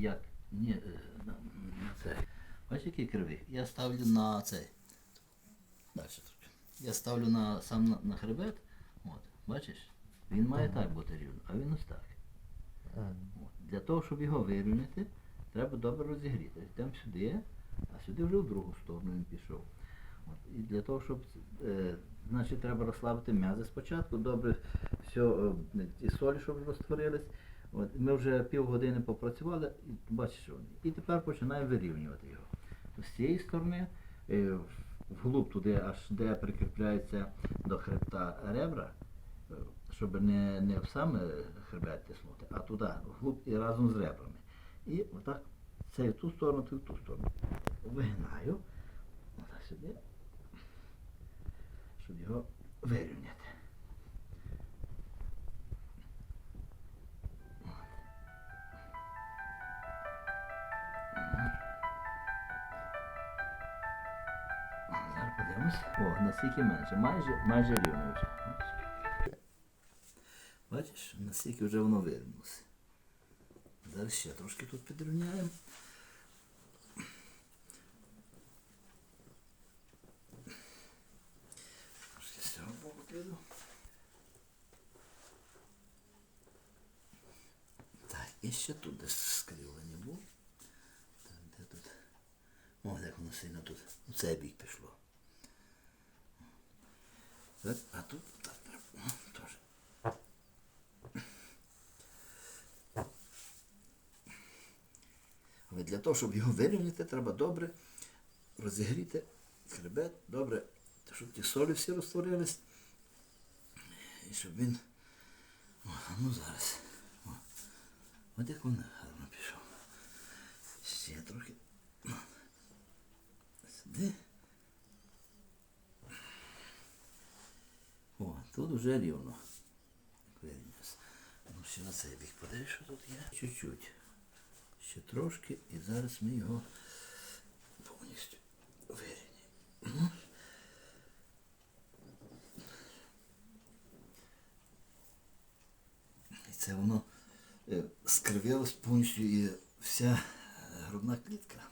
як ні, е, на, на це. Бачиш, який кривий? Я ставлю на цей. Далі трохи. Я ставлю на, сам на, на хребет. От, бачиш? Він має так бути рівно, а він ось так. От. Для того, щоб його вирівняти, треба добре розігріти. Йдемо сюди, а сюди вже в другу сторону він пішов. От. І для того, щоб е, значить, треба розслабити м'язи спочатку, добре все, е, ті солі, щоб розтворились. От. Ми вже півгодини попрацювали, і бачиш, що. І тепер починаємо вирівнювати його. З цієї сторони, е, вглуб туди, аж де прикріпляється до хребта ребра, е, щоб не, не в сам е, хребет тиснути, а туди, вглуб і разом з ребрами. І отак це в ту сторону, це в ту сторону. Вигинаю. Отак сюди. Щоб його вирівняти. Подивимось. О, наскільки менше. Майже, майже рівно вже. Бачиш? Наскільки вже воно вирнулося. Зараз ще трошки тут підрівняємо. Трошки з цього боку піду. Так, і ще тут десь скривлення було. Так, де тут? О, як воно сильно тут. У цей бік пішло. Так, а тут так треба. О, теж. Але для того, щоб його вирівняти, треба добре розігріти хребет, добре, щоб ті солі всі розтворились. І щоб він. О, ну зараз. О. От як він гарно пішов. Ще трохи. Сюди. О, тут вже рівно. Ну, ще на цей бік подивись, що тут є. Чуть-чуть. Ще трошки і зараз ми його повністю вирівняємо. І це воно е, скривилось повністю і вся е, грудна клітка,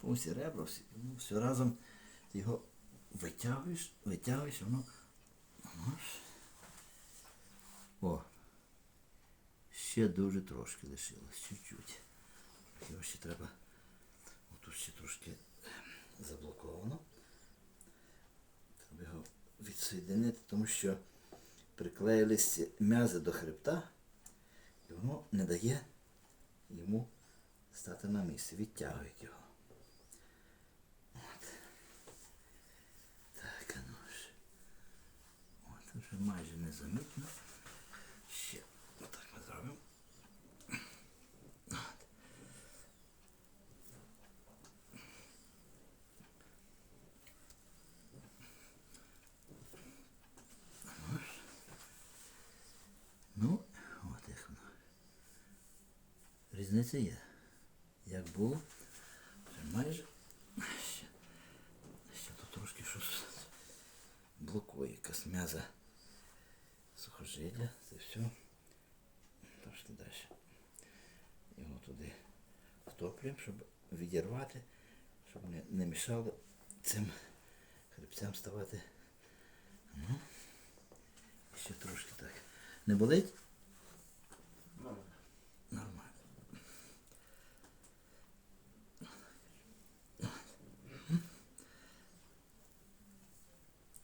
повністю ребра, всі, ну, все разом його витягуєш, витягуєш, воно. О, ще дуже трошки лишилось, чуть-чуть. Треба. Отут ще трошки заблоковано. Треба його відсоєдинити, тому що приклеїлись м'язи до хребта, і воно не дає йому стати на місці. Відтягують його. От. Так, ну ж. От вже майже незамітно. Ще отак ми зробимо. От. Ну, от як воно. Різниця. Як було, вже майже. Ще, ще тут трошки щось блокує, якась м'яза сухожилля, це все. Трошки далі. Його туди втоплюємо, щоб відірвати, щоб не, не мішало цим хребцям ставати. Ну, ще трошки так. Не болить? Нормально.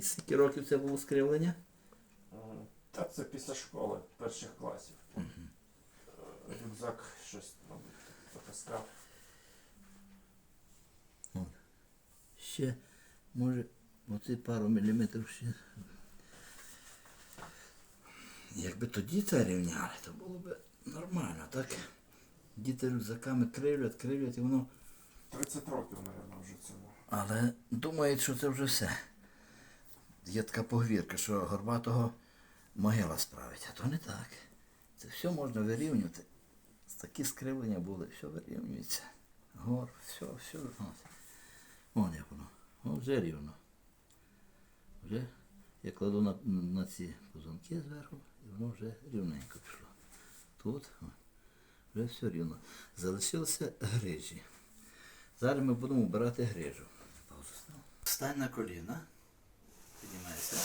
І скільки років це було скривлення? Е, Та це після школи перших класів. Е, Рюкзак щось мабуть, потаскав. От. Ще, може, оці пару міліметрів ще. Якби тоді це рівняли, то було б нормально, так? Діти рюкзаками кривлять, кривлять і воно. 30 років, мабуть, вже цьому. Але думають, що це вже все. Є така поговірка, що горбатого могила справить, а то не так. Це все можна вирівнювати. Такі скривлення були, все вирівнюється. Гор, все, все. Вон як воно. О, вже рівно. Вже я кладу на, на ці позунки зверху, і воно вже рівненько пішло. Тут вже все рівно. Залишилися грижі. Зараз ми будемо обирати грижу. Встань на коліна. Піднімайся.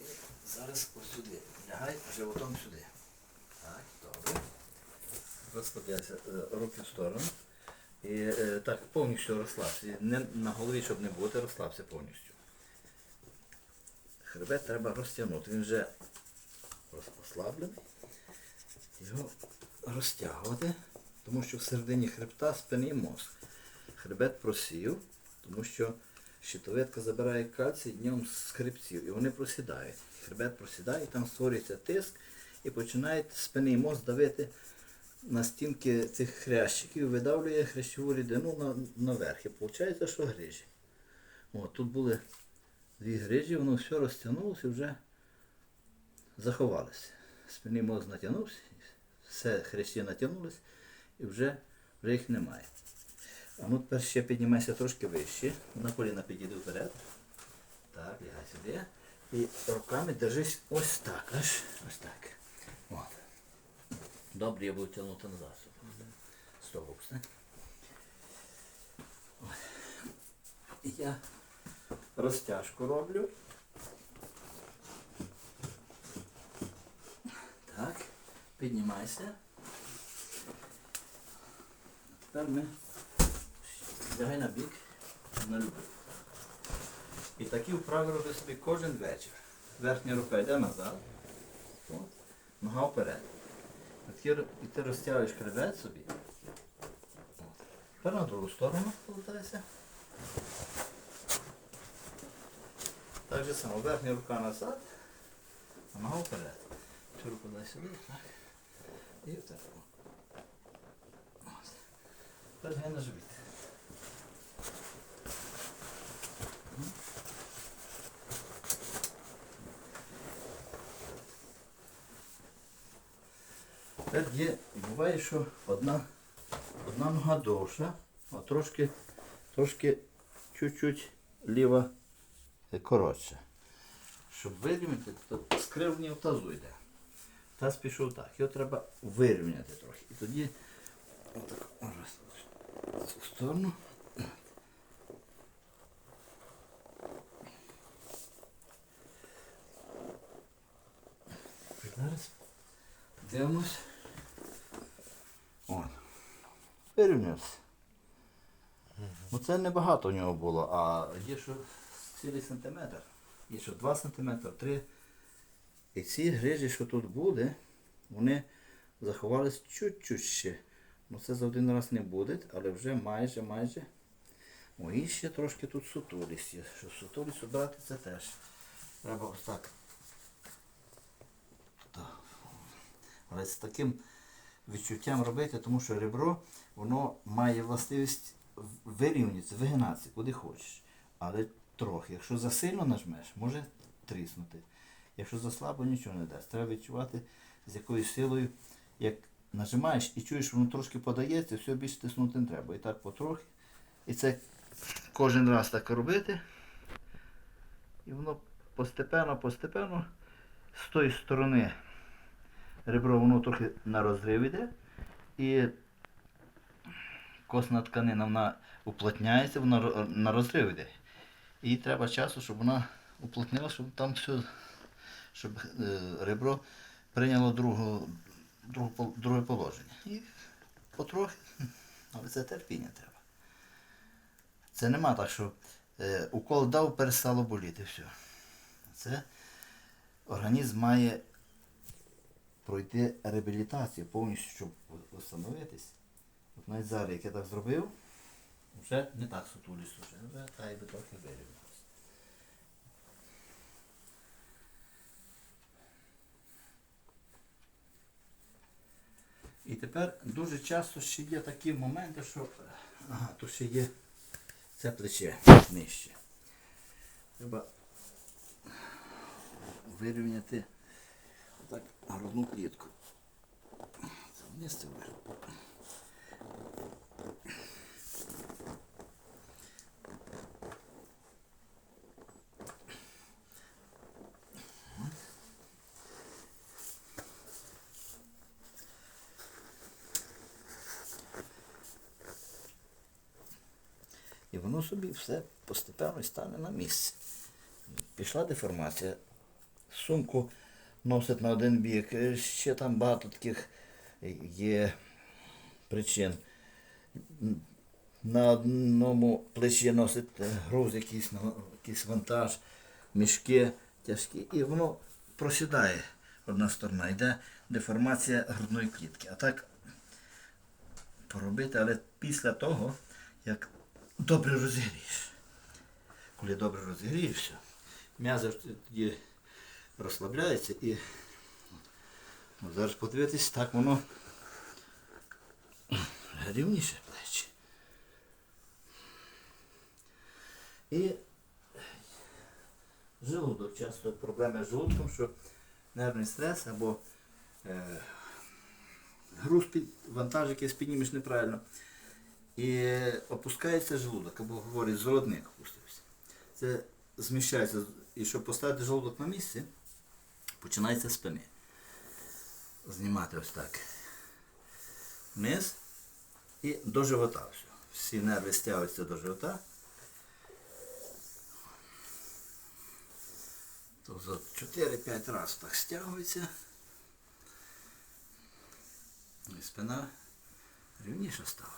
І зараз ось сюди. Лягай животом сюди. Так, добре. Розкладайся е, руки в сторону. І е, так, повністю розслабся. Не, на голові, щоб не бути, розслабся повністю. Хребет треба розтягнути. Він вже розслаблений. Його розтягувати, тому що в середині хребта спини мозк. Хребет просів, тому що щитовидка забирає кальцій днем з хребців, і вони просідають. Хребет просідає, і там створюється тиск, і починає спинний мозк давити на стінки цих хрящиків, видавлює хрящову рідину на, наверх. І виходить, що грижі. От, тут були дві грижі, воно все розтягнулося і вже заховалося. Спинний мозк натягнувся, все хрящі натягнулись і вже, вже їх немає. А ну тепер ще піднімайся трошки вище. На коліна підійди вперед. Так, лягай сюди. І руками держись ось так, аж ось так. От. Добре, я буду тягнути назад. Все. Ось. Я розтяжку роблю. Так, піднімайся. Тепер ми лягай на бік, на любий. І такі вправи роби собі кожен вечір. Верхня рука йде назад. От. Нога вперед. І ти розтягуєш хребет собі. Тепер на другу сторону повертайся. Так же само, верхня рука назад, а нога вперед. Цю руку дай сюди, так. І так. Ось. Тепер гай на живіт. Тепер є, буває, що одна, одна нога довша, а трошки, трошки чуть-чуть ліва е, коротша. Щоб вирівняти, то скривлення в тазу йде. Таз пішов так. Його треба вирівняти трохи. І тоді отак, раз, в сторону. Зараз дивимось. От. Вирівнявся. Ну це небагато у нього було, а є що цілий сантиметр. Є що 2 сантиметри, 3. І ці грижі, що тут буде, вони заховались чуть-чуть ще. Ну це за один раз не буде, але вже майже, майже. О, і ще трошки тут сутулість є. Що сутулість обрати це теж. Треба ось. Так. Але з таким відчуттям робити, тому що ребро воно має властивість вирівнятися, вигинатися, куди хочеш. Але трохи. Якщо засильно нажмеш, може тріснути. Якщо заслабо, нічого не дасть. Треба відчувати з якою силою, як нажимаєш і чуєш, воно трошки подається, все більше тиснути не треба. І так потрохи. І це кожен раз так робити. І воно постепенно, постепенно з тої сторони ребро воно трохи на розрив іде. І косна тканина вона уплотняється, вона на розрив іде. І треба часу, щоб вона уплотнила, щоб там все, щоб е, ребро прийняло другу, другу, друге положення. І потрохи, але це терпіння треба. Це нема так, що е, укол дав, перестало боліти. Все. Це організм має пройти реабілітацію повністю, щоб встановитись. От навіть зараз, як я так зробив, вже не так сутулість уже, вже та й би трохи вирівнялося. І тепер дуже часто ще є такі моменти, що ага, тут ще є це плече нижче. Треба вирівняти так грудну клітку. Це вниз це вверх. І воно собі все постепенно стане на місці. Пішла деформація. Сумку носить на один бік. Е, Ще там багато таких є причин. На одному плечі носить е, груз якийсь, якийсь вантаж, мішки тяжкі, і воно просідає одна сторона, йде деформація грудної клітки. А так поробити, але після того, як добре розігрієш. Коли добре розігрієшся, м'язи тоді розслабляються і ну, зараз подивитись, так воно рівніше плечі. І желудок. Часто проблеми з желудком, що нервний стрес або е, груз під вантаж, якийсь піднімеш неправильно. І опускається желудок, або говорить, золотник опустився. Це зміщається. І щоб поставити желудок на місці, починається з спини. Знімати ось так. Вниз і до живота. Все. Всі нерви стягуються до живота. То за 4-5 разів так стягується. І спина рівніша стала.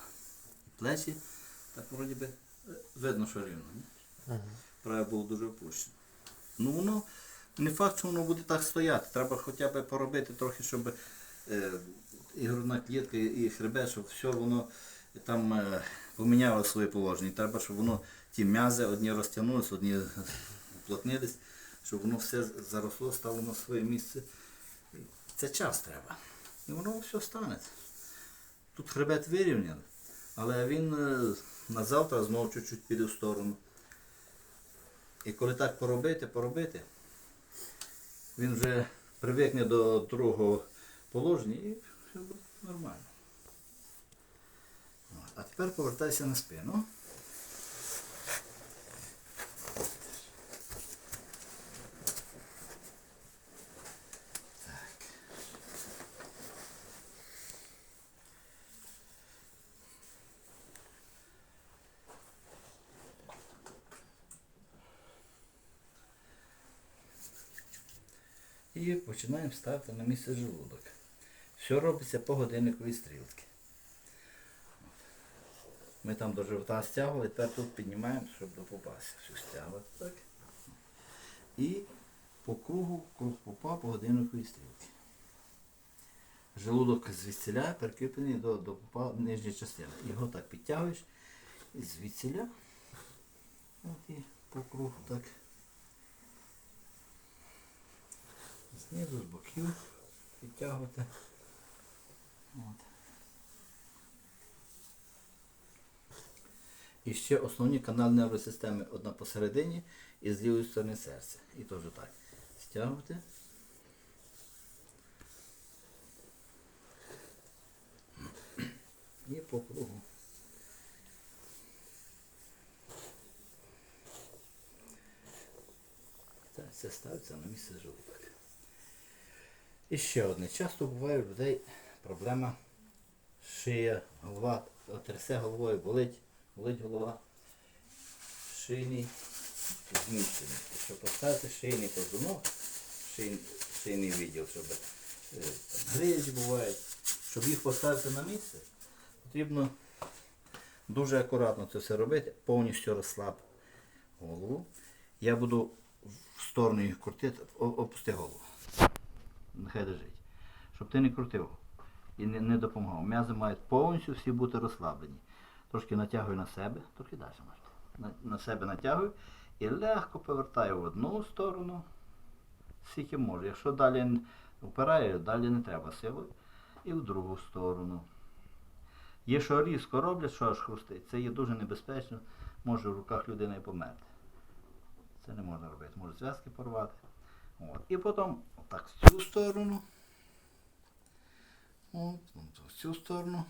І плечі так вроді би е, видно, що рівно. Праве було дуже опущено. Ну воно не факт, що воно буде так стояти. Треба хоча б поробити трохи, щоб е, і грудна клітка, і хребет, щоб все воно там е, поміняло своє положення. Треба, щоб воно ті м'язи одні розтягнулися, одні уплотнились, щоб воно все заросло, стало на своє місце. Це час треба. І воно все стане. Тут хребет вирівняний, але він е, на завтра знову чуть-чуть піде в сторону. І коли так поробити, поробити, він вже привикне до другого положення і все буде нормально. А тепер повертайся на спину. І починаємо ставити на місце желудок. Все робиться по годинниковій стрілці. Ми там до живота стягували, тепер тут піднімаємо, щоб до пупа все стягувати. Так. І по кругу круг пупа по годинниковій стрілці. Желудок звідсіля прикріплений до, до пупа нижня частина. Його так підтягуєш і звідсіля. От і по кругу так. Знизу, з боків підтягувати. От. І ще основні канали нервової системи одна посередині і з лівої сторони серця. І теж так. Стягувати. І по кругу. Це ставиться на місце желудок. І ще одне. Часто буває у людей проблема шия, голова, трясе головою, болить, болить голова. Шийний зміщений. Щоб поставити шийний позвонок, шийний, шийний відділ, щоб е, грижі бувають, щоб їх поставити на місце, потрібно дуже акуратно це все робити, повністю розслаб голову. Я буду в сторону їх крутити, опусти голову нехай лежить. Щоб ти не крутив і не, не допомагав. М'язи мають повністю всі бути розслаблені. Трошки натягую на себе, трохи далі можете. На, на себе натягую і легко повертаю в одну сторону, скільки можу. Якщо далі впираю, далі не треба силою. І в другу сторону. Є, що різко роблять, що аж хрустить. Це є дуже небезпечно, може в руках людини померти. Це не можна робити. Може зв'язки порвати. От. І потім так в цю сторону. От, в цю сторону.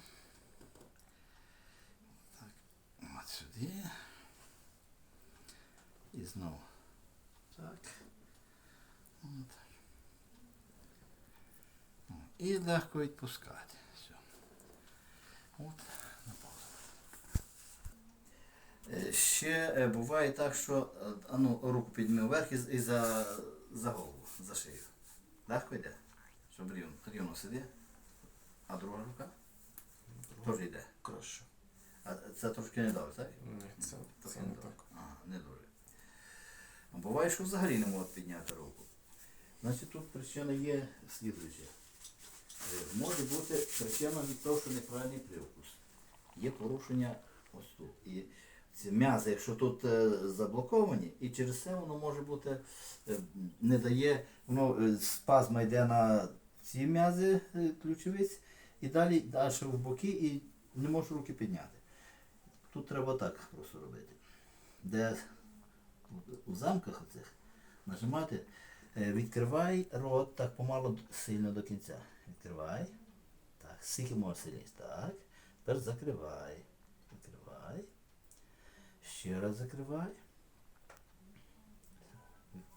Так, от сюди. І знову. Так. От. І легко відпускати. Все. От, на паузу. Е, Ще е, буває так, що е, ну, руку підніми вверх і за, за голову, за шию. Легко йде? Щоб рівно, рівно сиди. А друга рука теж йде. Краще. А це трошки не добре, так? Ні, це, це не так. Ага, не дуже. А буває, що взагалі не можуть підняти руку. Значить, тут причина є слідуюча. Е, Може бути причина від того, що неправильний привкус. Є порушення ось тут. І м'язи, якщо тут е, заблоковані, і через це воно може бути, е, не дає, воно е, спазма йде на ці м'язи ключовиць, і далі далі в боки, і не можу руки підняти. Тут треба так просто робити. Де у- замках оцих нажимати, відкривай рот так помало сильно до кінця. Відкривай. Так, скільки може сильніше. Так. Тепер. Закривай. Ще раз закривай.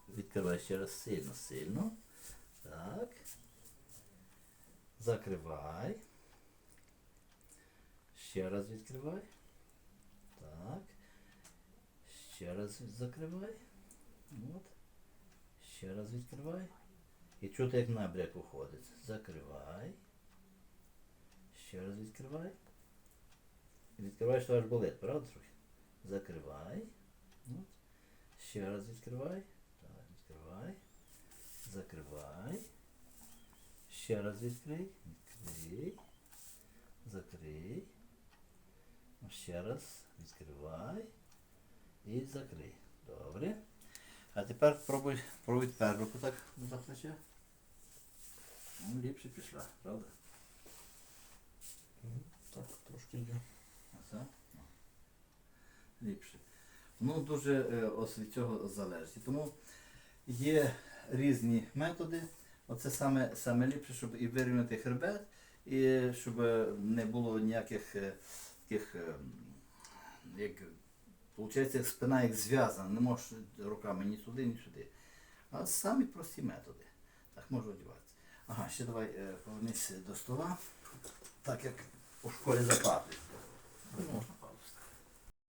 Відкривай ще раз сильно, сильно. Так. Закривай. Ще раз відкривай. Так. Ще раз закривай. От. Ще раз відкривай. І чути, як набряк уходить. Закривай. Ще раз відкривай. Відкриваєш, аж болить, правда трохи? Закривай. От. Ще раз відкривай. Так, відкривай. Закривай. Ще раз відкрий. Відкрий. Закрий. Ще раз відкривай. І закрий. Добре. А тепер пробуй, пробуй тепер руку так за плече. Ну, ліпше пішла, правда? Так, трошки є. Ліпше. Ну, дуже е, ось від цього залежить. Тому є різні методи. Оце саме, саме ліпше, щоб і вирівняти хребет, і щоб не було ніяких е, таких, е, як, виходить, спина як зв'язана, не можеш руками ні туди, ні сюди. А самі прості методи. Так можу одягатися. Ага, ще давай е, повернись до стола, так як у школі запати. Можна.